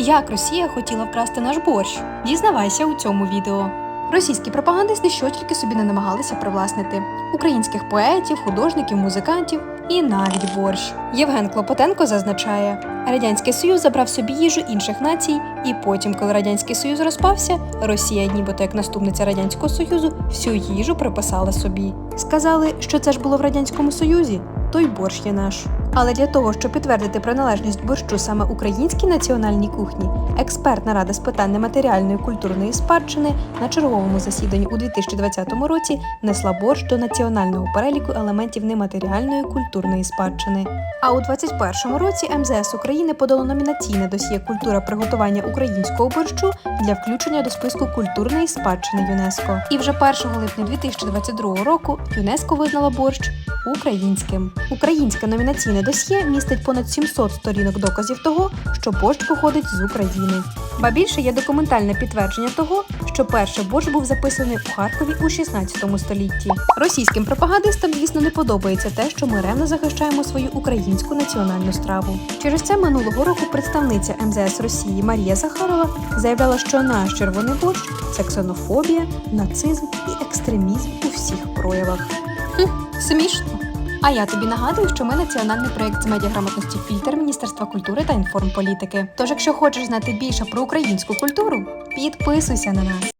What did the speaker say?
Як Росія хотіла вкрасти наш борщ? Дізнавайся у цьому відео. Російські пропагандисти що тільки собі не намагалися привласнити українських поетів, художників, музикантів і навіть борщ. Євген Клопотенко зазначає, радянський союз забрав собі їжу інших націй, і потім, коли радянський союз розпався, Росія, нібито як наступниця радянського союзу, всю їжу приписала собі. Сказали, що це ж було в радянському союзі, то й борщ є наш. Але для того, щоб підтвердити приналежність борщу саме українській національній кухні, експертна рада з питань нематеріальної культурної спадщини на черговому засіданні у 2020 році внесла борщ до національного переліку елементів нематеріальної культурної спадщини. А у 2021 році МЗС України подало номінаційне досьє культура приготування українського борщу для включення до списку культурної спадщини ЮНЕСКО. І вже 1 липня 2022 року ЮНЕСКО визнало борщ українським. Українське номінаційне досьє містить понад 700 сторінок доказів того, що борщ походить з України. Ба більше є документальне підтвердження того, що перший борщ був записаний у Харкові у 16 столітті. Російським пропагандистам, звісно, не подобається те, що ми ревно захищаємо свою українську національну страву. Через це минулого року представниця МЗС Росії Марія Захарова заявляла, що наш червоний борщ це ксенофобія, нацизм і екстремізм у всіх проявах. Смішно. А я тобі нагадую, що ми національний проєкт з медіаграмотності фільтр Міністерства культури та інформполітики. Тож, якщо хочеш знати більше про українську культуру, підписуйся на нас.